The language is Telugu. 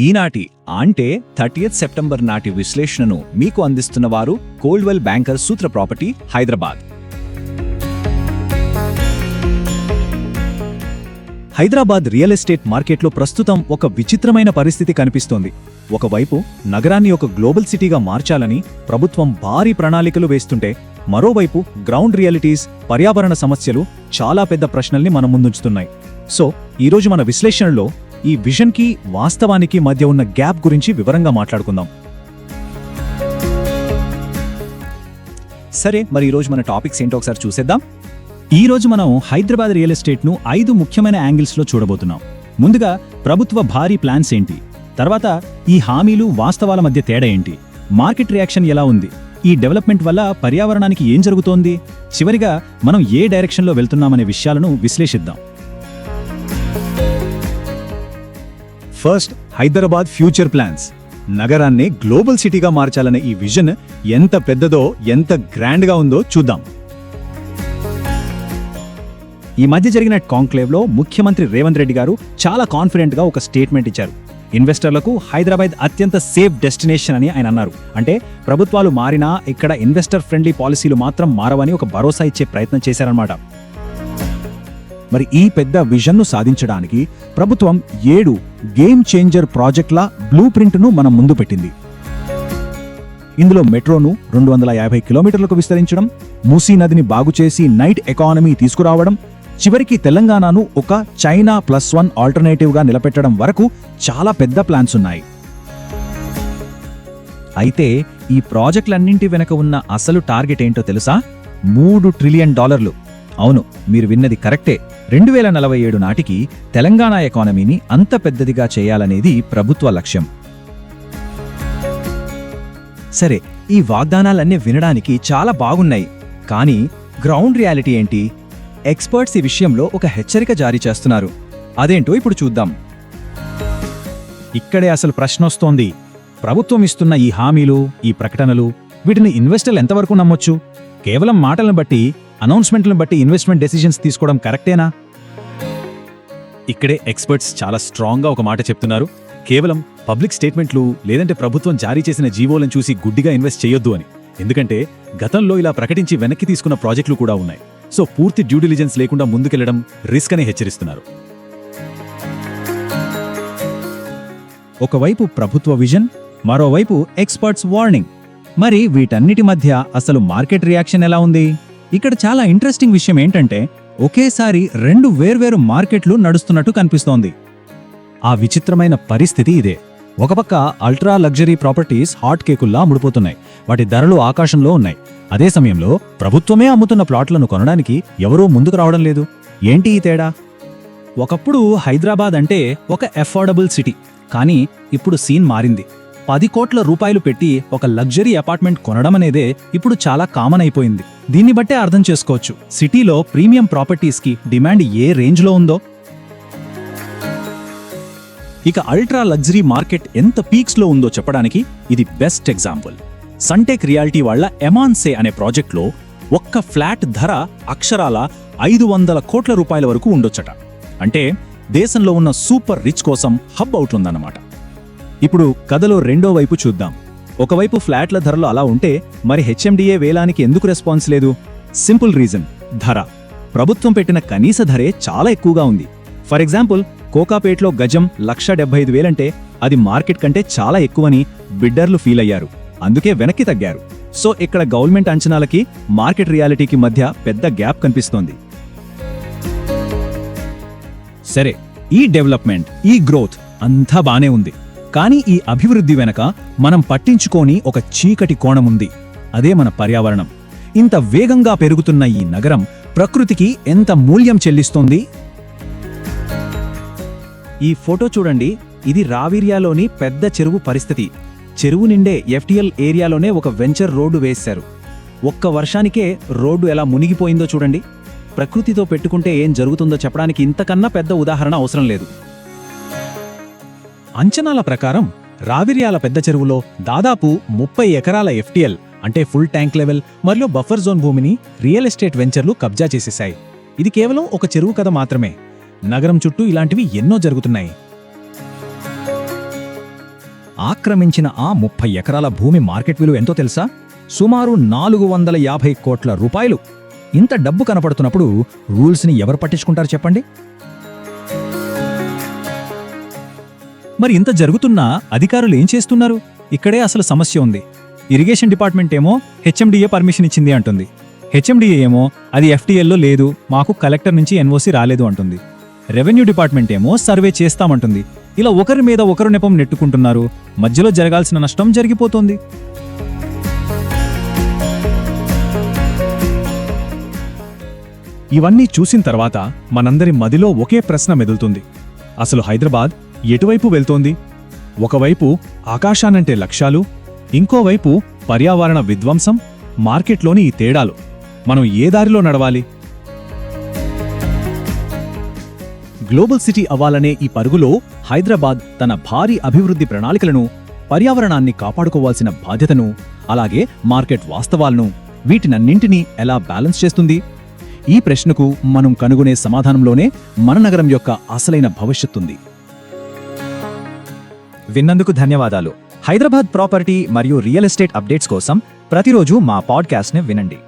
ఈనాటి అంటే థర్టీయత్ సెప్టెంబర్ నాటి విశ్లేషణను మీకు అందిస్తున్న వారు Coldwell banker Sutra property Hyderabad. Hyderabad real estate మార్కెట్లో ప్రస్తుతం ఒక విచిత్రమైన పరిస్థితి కనిపిస్తోంది. ఒకవైపు నగరాన్ని ఒక గ్లోబల్ సిటీగా మార్చాలని ప్రభుత్వం భారీ ప్రణాళికలు వేస్తుంటే మరోవైపు గ్రౌండ్ రియాలిటీస్ పర్యావరణ సమస్యలు చాలా పెద్ద ప్రశ్నల్ని మన ముందుంచుతున్నాయి. సో ఈరోజు మన విశ్లేషణలో ఈ విజన్కి వాస్తవానికి మధ్య ఉన్న గ్యాప్ గురించి వివరంగా మాట్లాడుకుందాం. సరే మరి ఈరోజు మన టాపిక్స్ ఏంటో ఒకసారి చూసేద్దాం. ఈరోజు మనం హైదరాబాద్ రియల్ ఎస్టేట్ను ఐదు ముఖ్యమైన యాంగిల్స్లో చూడబోతున్నాం. ముందుగా ప్రభుత్వ భారీ ప్లాన్స్ ఏంటి? తర్వాత ఈ హామీలు వాస్తవాల మధ్య తేడా ఏంటి? మార్కెట్ రియాక్షన్ ఎలా ఉంది? ఈ డెవలప్మెంట్ వల్ల పర్యావరణానికి ఏం జరుగుతోంది? చివరిగా మనం ఏ డైరెక్షన్లో వెళ్తున్నామనే విషయాలను విశ్లేషిద్దాం. First Hyderabad future plans. నగరాన్ని గ్లోబల్ సిటీగా మార్చాలనే ఈ విజన్ ఎంత పెద్దదో ఎంత గ్రాండ్గా ఉందో చూద్దాం. ఈ మధ్య జరిగిన కాంక్లేవ్లో ముఖ్యమంత్రి రేవంత్ రెడ్డి గారు చాలా కాన్ఫిడెంట్గా ఒక స్టేట్మెంట్ ఇచ్చారు. ఇన్వెస్టర్లకు హైదరాబాద్ అత్యంత సేఫ్ డెస్టినేషన్ అని ఆయన అన్నారు. అంటే ప్రభుత్వాలు మారినా ఇక్కడ ఇన్వెస్టర్ ఫ్రెండ్లీ పాలసీలు మాత్రం మారవని ఒక భరోసా ఇచ్చే ప్రయత్నం చేశారన్నమాట. మరి ఈ పెద్ద విజన్ను సాధించడానికి ప్రభుత్వం ఏడు గేమ్ చేంజర్ ప్రాజెక్టుల బ్లూ ప్రింట్ను మనం ముందు పెట్టింది. ఇందులో మెట్రోను రెండు వందల యాభై కిలోమీటర్లకు విస్తరించడం మూసీ నదిని బాగుచేసి నైట్ ఎకానమీ తీసుకురావడం చివరికి తెలంగాణను ఒక చైనా ప్లస్ వన్ ఆల్టర్నేటివ్గా నిలబెట్టడం వరకు చాలా పెద్ద ప్లాన్స్ ఉన్నాయి. అయితే ఈ ప్రాజెక్టులన్నింటి వెనక ఉన్న అసలు టార్గెట్ ఏంటో తెలుసా? మూడు ట్రిలియన్ డాలర్లు. అవును మీరు విన్నది కరెక్టే. రెండు వేల నలభై ఏడు నాటికి తెలంగాణ ఎకానమీని అంత పెద్దదిగా చేయాలనేది ప్రభుత్వ లక్ష్యం. సరే ఈ వాగ్దానాలన్నీ వినడానికి చాలా బాగున్నాయి. కానీ గ్రౌండ్ రియాలిటీ ఏంటి? ఎక్స్పర్ట్స్ ఈ విషయంలో ఒక హెచ్చరిక జారీ చేస్తున్నారు. అదేంటో ఇప్పుడు చూద్దాం. ఇక్కడే అసలు ప్రశ్నొస్తోంది ప్రభుత్వం ఇస్తున్న ఈ హామీలు ఈ ప్రకటనలు వీటిని ఇన్వెస్టర్లు ఎంతవరకు నమ్మొచ్చు? కేవలం మాటలను బట్టి అనౌన్స్మెంట్లను బట్టి ఇన్వెస్ట్మెంట్ డెసిషన్స్ తీసుకోవడం కరెక్టేనా? ఇక్కడే ఎక్స్పర్ట్స్ చాలా స్ట్రాంగ్గా ఒక మాట చెప్తున్నారు. కేవలం పబ్లిక్ స్టేట్మెంట్లు లేదంటే ప్రభుత్వం జారీ చేసిన జీవోలను చూసి గుడ్డిగా ఇన్వెస్ట్ చేయొద్దు అని. ఎందుకంటే గతంలో ఇలా ప్రకటించి వెనక్కి తీసుకున్న ప్రాజెక్టులు కూడా ఉన్నాయి. సో పూర్తి డ్యూ డిలిజెన్స్ లేకుండా ముందుకెళ్ళడం రిస్క్ అని హెచ్చరిస్తున్నారు. ఒకవైపు ప్రభుత్వ విజన్ మరోవైపు ఎక్స్పర్ట్స్ వార్నింగ్ మరి వీటన్నిటి మధ్య అసలు మార్కెట్ రియాక్షన్ ఎలా ఉంది? ఇక్కడ చాలా ఇంట్రెస్టింగ్ విషయం ఏంటంటే ఒకేసారి రెండు వేర్వేరు మార్కెట్లు నడుస్తున్నట్టు కనిపిస్తోంది. ఆ విచిత్రమైన పరిస్థితి ఇదే. ఒకపక్క అల్ట్రా లగ్జరీ ప్రాపర్టీస్ హాట్ కేకుల్లా అమ్ముడుపోతున్నాయి వాటి ధరలు ఆకాశంలో ఉన్నాయి. అదే సమయంలో ప్రభుత్వమే అమ్ముతున్న ప్లాట్లను కొనడానికి ఎవరూ ముందుకు రావడం లేదు. ఏంటి ఈ తేడా? ఒకప్పుడు హైదరాబాద్ అంటే ఒక అఫోర్డబుల్ సిటీ కానీ ఇప్పుడు సీన్ మారింది. పది కోట్ల రూపాయలు పెట్టి ఒక లగ్జరీ అపార్ట్మెంట్ కొనడం అనేదే ఇప్పుడు చాలా కామన్ అయిపోయింది. దీన్ని బట్టే అర్థం చేసుకోవచ్చు. సిటీలో ప్రీమియం ప్రాపర్టీస్కి డిమాండ్ ఏ రేంజ్లో ఉందో? ఇక అల్ట్రా లగ్జరీ మార్కెట్ ఎంత పీక్స్లో ఉందో చెప్పడానికి ఇది బెస్ట్ ఎగ్జాంపుల్. సన్టెక్ రియాలిటీ వాళ్ళ ఎమాన్సే అనే ప్రాజెక్ట్లో ఒక్క ఫ్లాట్ ధర అక్షరాల ఐదు వందల కోట్ల రూపాయల వరకు ఉండొచ్చట. అంటే దేశంలో ఉన్న సూపర్ రిచ్ కోసం హబ్ అవుతుందన్నమాట ఇప్పుడు కథలో రెండో వైపు చూద్దాం. ఒకవైపు ఫ్లాట్ల ధరలు అలా ఉంటే మరి హెచ్ఎండిఏ వేలానికి ఎందుకు రెస్పాన్స్ లేదు? సింపుల్ రీజన్ ధర. ప్రభుత్వం పెట్టిన కనీస ధరే చాలా ఎక్కువగా ఉంది. ఫర్ ఎగ్జాంపుల్ కోకాపేట్లో గజం లక్ష డెబ్బై ఐదు వేలంటే అది మార్కెట్ కంటే చాలా ఎక్కువని బిడ్డర్లు ఫీల్ అయ్యారు. అందుకే వెనక్కి తగ్గారు. సో ఇక్కడ గవర్నమెంట్ అంచనాలకి మార్కెట్ రియాలిటీకి మధ్య పెద్ద గ్యాప్ కనిపిస్తోంది. సరే ఈ డెవలప్మెంట్ ఈ గ్రోత్ అంతా బానే ఉంది. కానీ ఈ అభివృద్ధి వెనక మనం పట్టించుకోని ఒక చీకటి కోణముంది. అదే మన పర్యావరణం. ఇంత వేగంగా పెరుగుతున్న ఈ నగరం ప్రకృతికి ఎంత మూల్యం చెల్లిస్తోంది? ఈ ఫోటో చూడండి. ఇది రావిర్యాలోని పెద్ద చెరువు పరిస్థితి. చెరువు నిండే ఎఫ్టిఎల్ ఏరియాలోనే ఒక వెంచర్ రోడ్డు వేశారు. ఒక్క వర్షానికే రోడ్డు ఎలా మునిగిపోయిందో చూడండి. ప్రకృతితో పెట్టుకుంటే ఏం జరుగుతుందో చెప్పడానికి ఇంతకన్నా పెద్ద ఉదాహరణ అవసరం లేదు. అంచనాల ప్రకారం రావిర్యాల పెద్ద చెరువులో దాదాపు ముప్పై ఎకరాల ఎఫ్టిఎల్ అంటే ఫుల్ ట్యాంక్ లెవెల్ మరియు బఫర్ జోన్ భూమిని రియల్ ఎస్టేట్ వెంచర్లు కబ్జా చేసేశాయి. ఇది కేవలం ఒక చెరువు కథ మాత్రమే. నగరం చుట్టూ ఇలాంటివి ఎన్నో జరుగుతున్నాయి. ఆక్రమించిన ఆ ముప్పై ఎకరాల భూమి మార్కెట్ విలువ ఎంతో తెలుసా? సుమారు నాలుగు వందల యాభై కోట్ల రూపాయలు. ఇంత డబ్బు కనపడుతున్నప్పుడు రూల్స్ని ఎవరు పట్టించుకుంటారు చెప్పండి? మరి ఇంత జరుగుతున్నా అధికారులు ఏం చేస్తున్నారు? ఇక్కడే అసలు సమస్య ఉంది. ఇరిగేషన్ డిపార్ట్మెంట్ ఏమో హెచ్ఎండిఏ పర్మిషన్ ఇచ్చింది అంటుంది. హెచ్ఎండిఏ ఏమో అది ఎఫ్టీఎల్లో లేదు మాకు కలెక్టర్ నుంచి ఎన్ఓసి రాలేదు అంటుంది. రెవెన్యూ డిపార్ట్మెంట్ ఏమో సర్వే చేస్తామంటుంది. ఇలా ఒకరి మీద ఒకరు నెపం నెట్టుకుంటున్నారు. మధ్యలో జరగాల్సిన నష్టం జరిగిపోతోంది. ఇవన్నీ చూసిన తర్వాత మనందరి మదిలో ఒకే ప్రశ్న మెదులుతుంది. అసలు హైదరాబాద్ ఎటువైపు వెళ్తోంది? ఒకవైపు ఆకాశానంటే లక్ష్యాలు ఇంకోవైపు పర్యావరణ విధ్వంసం మార్కెట్లోని ఈ తేడాలు. మనం ఏ దారిలో నడవాలి? గ్లోబల్ సిటీ అవ్వాలనే ఈ పరుగులో హైదరాబాద్ తన భారీ అభివృద్ధి ప్రణాళికలను పర్యావరణాన్ని కాపాడుకోవాల్సిన బాధ్యతను అలాగే మార్కెట్ వాస్తవాలను వీటినన్నింటినీ ఎలా బ్యాలెన్స్ చేస్తుంది? ఈ ప్రశ్నకు మనం కనుగొనే సమాధానంలోనే మన నగరం యొక్క అసలైన భవిష్యత్తుంది. విన్నందుకు ధన్యవాదాలు. హైదరాబాద్ ప్రాపర్టీ మరియు రియల్ ఎస్టేట్ అప్డేట్స్ కోసం ప్రతిరోజు మా పాడ్కాస్ట్ని వినండి.